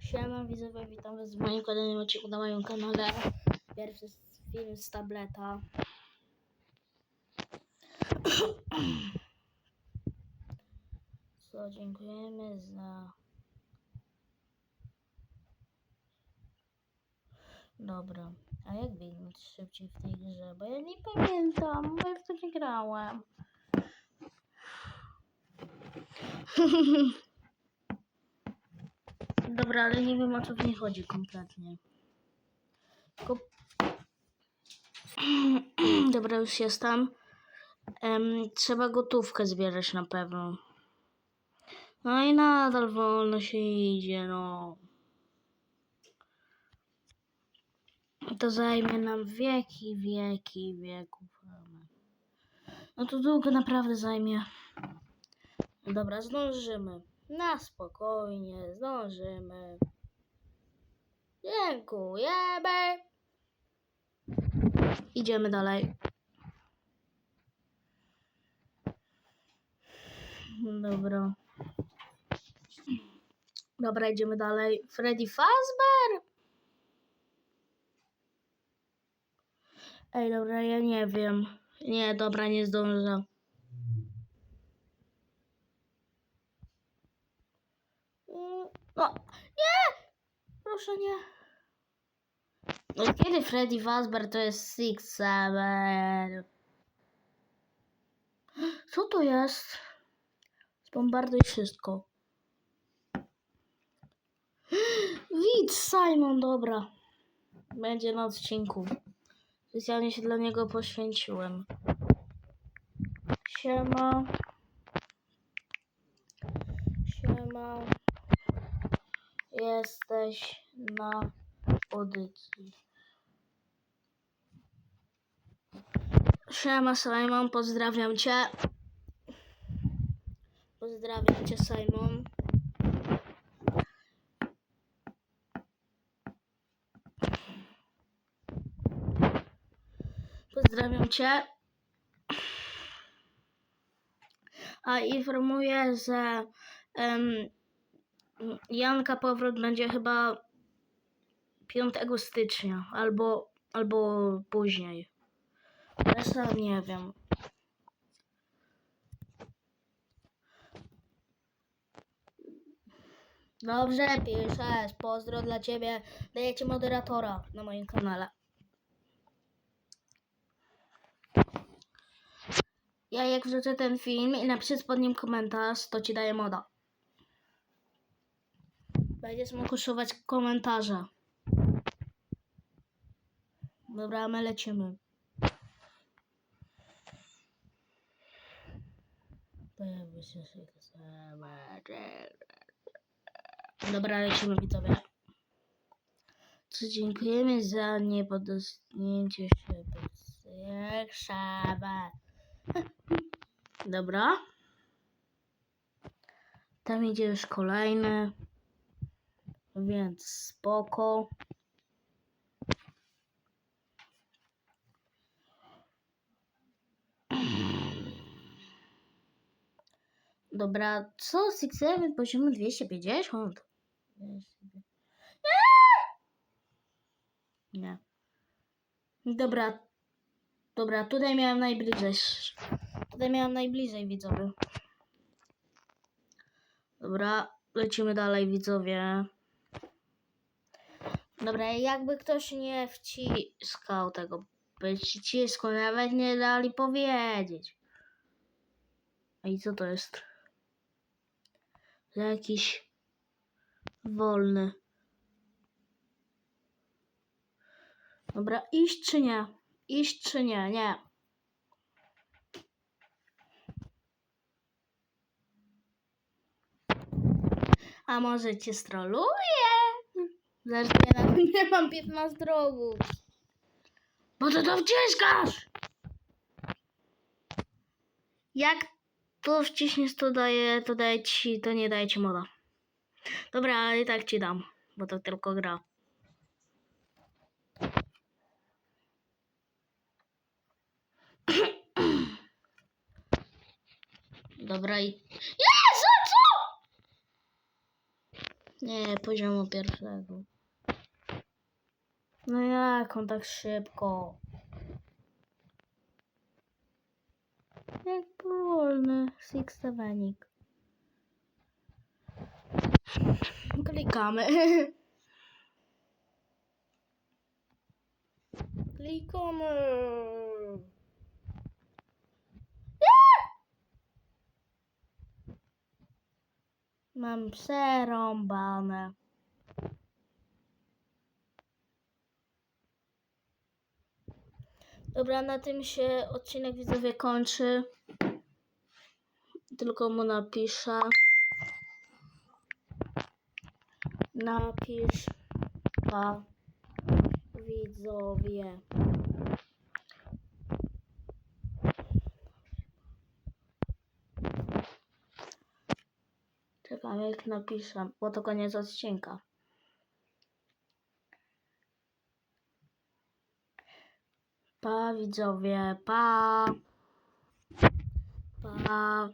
Siema widzowie, witam was w moim kolejnym odcinku na moim kanale. Pierwszy film z tableta. Co, dziękujemy za... Dobra, a jak biegnąć szybciej w tej grze? Bo ja nie pamiętam, bo ja w to nie grałem. Dobra, ale nie wiem o co w niej chodzi kompletnie. Dobra, już jestem. Em, trzeba gotówkę zbierać na pewno. No i nadal wolno się idzie, no. To zajmie nam wieki, wieki, wieków. No to długo naprawdę zajmie. Dobra, zdążymy. Na spokojnie, zdążymy. Dziękujemy. Idziemy dalej. Dobra. Dobra, idziemy dalej. Freddy Fazbear? Ej, dobra, ja nie wiem. Nie, dobra, nie zdążę. No, nie! Proszę nie. No kiedy Freddy Fazbear to jest Six Seven? Co to jest? Zbombarduj wszystko. Widz Simon, dobra. Będzie na odcinku. Specjalnie się dla niego poświęciłem. Siema. Siema. Jesteś na audycji. Siema Simon, pozdrawiam cię. Pozdrawiam cię Simon. Pozdrawiam cię. A informuję, że em, Janka powrót będzie chyba 5 stycznia albo, albo później. Ja nie wiem. Dobrze, piszesz. Pozdro dla ciebie. Daję ci moderatora na moim kanale. Ja jak wrzucę ten film i napiszę pod nim komentarz, to ci daję moda. Będziesz mógł usuwać komentarze. Dobra, my lecimy. Dobra, lecimy widzowie. Co dziękujemy za niepodostnięcie się pod Seven. Dobra. Tam idzie już kolejny. Więc spoko. Dobra, co? Six Seven poziomu 250? Nie. Dobra. Dobra, tutaj miałem najbliżej. Tutaj miałem najbliżej widzowie. Dobra, lecimy dalej widzowie. Dobra, jakby ktoś nie wciskał tego przycisku, nawet nie dali powiedzieć. A i co to jest? Jakiś wolny. Dobra, iść czy nie? Iść czy nie? Nie. A może cię stroluję? Zresztą ja nawet nie mam 15 rogów. Bo ty to wciskasz! Jak to wciśniesz, to daje, to daje ci, to nie daje ci moda. Dobra, ale i tak ci dam, bo to tylko gra. Dobra i... Jezu, co? Nie, poziomu pierwszego. No jak on tak szybko? Jak powolny Six Sevenik. Klikamy. Klikamy. Mam przerąbane. Dobra, na tym się odcinek widzowie kończy. Tylko mu napiszę. Napisz pa widzowie. Czekam jak napiszę, bo to koniec odcinka. Pa widzowie, pa. Pa.